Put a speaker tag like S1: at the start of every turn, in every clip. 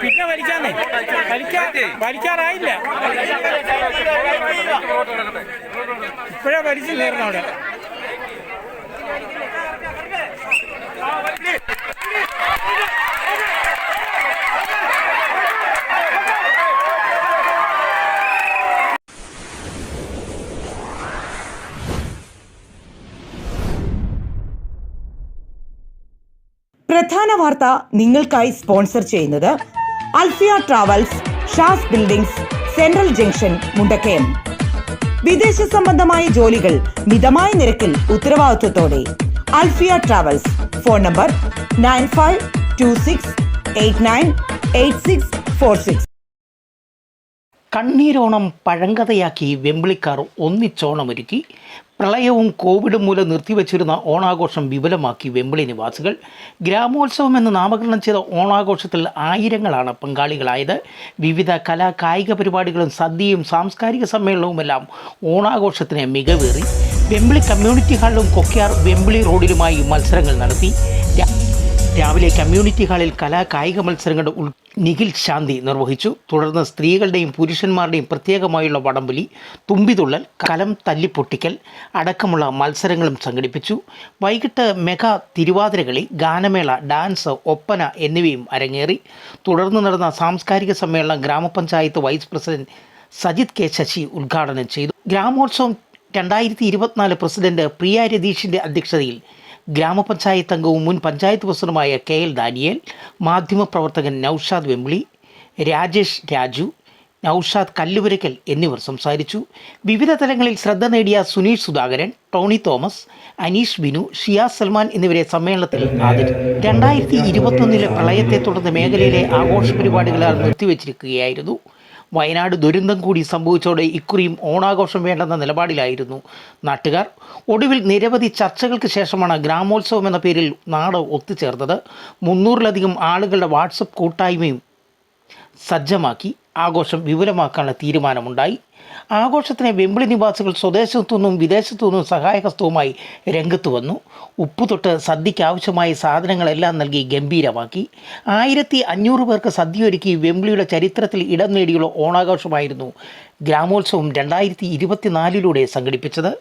S1: പിന്നെ വലിക്കാന്നേ. വലിക്കാ വലിക്കാറായില്ല. ഇപ്പോഴാ വലിച്ചു കയറുന്ന
S2: പ്രധാന വാർത്ത നിങ്ങൾക്കായി സ്പോൺസർ ചെയ്യുന്നത് Alfiya travels Shaz buildings central junction Mundakayam. വിദേശ സംബന്ധമായ ജോലികൾ മിതമായ നിരക്കിൽ ഉത്തരവാദിത്വത്തോടെ. Alfiya travels phone number nine five two six eight nine eight six four six.
S3: കണ്ണീരോണം പഴങ്കഥയാക്കി വെമ്പിളിക്കാർ ഒന്നിച്ചോണമൊരുക്കി. പ്രളയവും കോവിഡും മൂലം നിർത്തിവച്ചിരുന്ന ഓണാഘോഷം വിപുലമാക്കി വെമ്പിളി നിവാസികൾ. ഗ്രാമോത്സവം എന്ന് നാമകരണം ചെയ്ത ഓണാഘോഷത്തിൽ ആയിരങ്ങളാണ് പങ്കാളികളായത്. വിവിധ കലാ കായിക പരിപാടികളും സദ്യയും സാംസ്കാരിക സമ്മേളനവുമെല്ലാം ഓണാഘോഷത്തിന് മികവേറി. വെമ്പിളി കമ്മ്യൂണിറ്റി ഹാളിലും കൊക്കയാർ വെമ്പിളി റോഡിലുമായി മത്സരങ്ങൾ നടത്തി. രാവിലെ കമ്മ്യൂണിറ്റി ഹാളിൽ കലാ കായിക മത്സരങ്ങളുടെ ഉൾ നിഖിൽ ശാന്തി നിർവഹിച്ചു. തുടർന്ന് സ്ത്രീകളുടെയും പുരുഷന്മാരുടെയും പ്രത്യേകമായുള്ള വടംവലി തുമ്പിതുള്ളൽ കലം തല്ലിപ്പൊട്ടിക്കൽ അടക്കമുള്ള മത്സരങ്ങളും സംഘടിപ്പിച്ചു. വൈകിട്ട് മെഗാ തിരുവാതിരകളി ഗാനമേള ഡാൻസ് ഒപ്പന എന്നിവയും അരങ്ങേറി. തുടർന്ന് നടന്ന സാംസ്കാരിക സമ്മേളനം ഗ്രാമപഞ്ചായത്ത് vice president Sajith K Sasi ഉദ്ഘാടനം ചെയ്തു. ഗ്രാമോത്സവം രണ്ടായിരത്തി ഇരുപത്തിനാല് പ്രസിഡന്റ് പ്രിയ രതീഷിന്റെ അധ്യക്ഷതയിൽ ഗ്രാമപഞ്ചായത്ത് അംഗവും മുൻ പഞ്ചായത്ത് പ്രസിഡന്റുമായ കെ എൽ ദാനിയേൽ മാധ്യമപ്രവർത്തകൻ നൌഷാദ് വെമ്പിളി രാജേഷ് രാജു നൌഷാദ് കല്ലുപുരയ്ക്കൽ എന്നിവർ സംസാരിച്ചു. വിവിധ തലങ്ങളിൽ ശ്രദ്ധ നേടിയ സുനീഷ് സുധാകരൻ ടോണി തോമസ് അനീഷ് ബിനു ഷിയാസ് സൽമാൻ എന്നിവരെ സമ്മേളനത്തിൽ രണ്ടായിരത്തി ഇരുപത്തൊന്നിലെ പ്രളയത്തെ തുടർന്ന് മേഖലയിലെ ആഘോഷ പരിപാടികളാൽ നിർത്തിവച്ചിരിക്കുകയായിരുന്നു വയനാട് ദുരന്തം കൂടി സംഭവിച്ചതോടെ ഇക്കുറിയും ഓണാഘോഷം വേണ്ടെന്ന നിലപാടിലായിരുന്നു നാട്ടുകാർ. ഒടുവിൽ നിരവധി ചർച്ചകൾക്ക് ശേഷമാണ് ഗ്രാമോത്സവം എന്ന പേരിൽ നാട് ഒത്തുചേർന്നത്. മുന്നൂറിലധികം ആളുകളുടെ വാട്സപ്പ് കൂട്ടായ്മയും സജ്ജമാക്കി. ആഘോഷം വിപുലമാക്കാനുള്ള തീരുമാനമുണ്ടായി. ആഘോഷത്തിന് വെമ്പിളി നിവാസികൾ സ്വദേശത്തു നിന്നും വിദേശത്തു നിന്നും സഹായഹസ്തവുമായി രംഗത്ത് വന്നു. ഉപ്പ് തൊട്ട് സദ്യയ്ക്ക് ആവശ്യമായ സാധനങ്ങളെല്ലാം നൽകി ഗംഭീരമാക്കി. ആയിരത്തി അഞ്ഞൂറ് പേർക്ക് സദ്യയൊരുക്കി വെമ്പിളിയുടെ ചരിത്രത്തിൽ ഇടം നേടിയുള്ള ഓണാഘോഷമായിരുന്നു ഗ്രാമോത്സവം രണ്ടായിരത്തി ഇരുപത്തിനാലിലൂടെ സംഘടിപ്പിച്ചത്.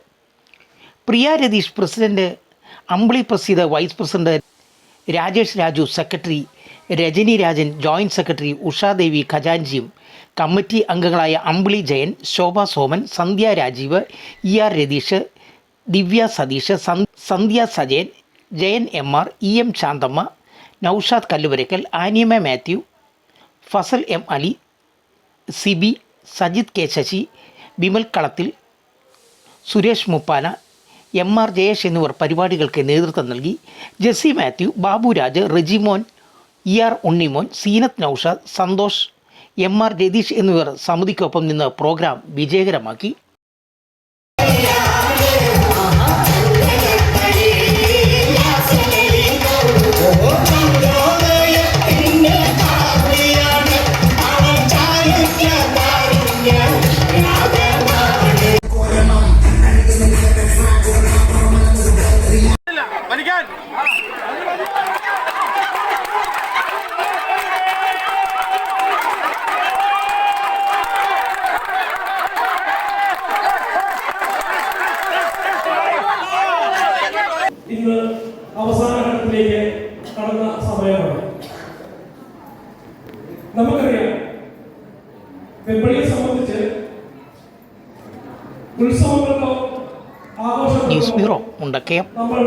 S3: പ്രിയ Ratheesh president Ambili Prasidha vice president Rajesh Raju secretary Rajani Rajan joint secretary Ushadevi ഖജാൻജിയും committee അംഗങ്ങളായ Ambili Jayan Shobha Soman Sandhya Rajeev E R Ratheesh Divya Satheesh Sandhya Sajayan Jayan M R E M Santhamma Noushad Kalluvarakkal Aniyama Mathew Fazal M Ali Sibi Sajith K Sasi Vimal Kalathil Suresh Muppana M R Jayesh എന്നിവർ പരിപാടികൾക്ക് നേതൃത്വം നൽകി. Jessy Mathew Baburaj Rejimon E R Unnimon Seenath Noushad Santhosh M R Ratheesh എന്നിവർ സമിതിക്കൊപ്പം നിന്ന് programme വിജയകരമാക്കി.
S4: ഇന്ന് അവസാന ഘട്ടത്തിലേക്ക് കടന്ന സമയമാണ്. നമുക്കറിയാം വെമ്പളിയെ സംബന്ധിച്ച് ഉത്സവങ്ങൾക്കോ ആഘോഷങ്ങൾക്കോ നമ്മൾ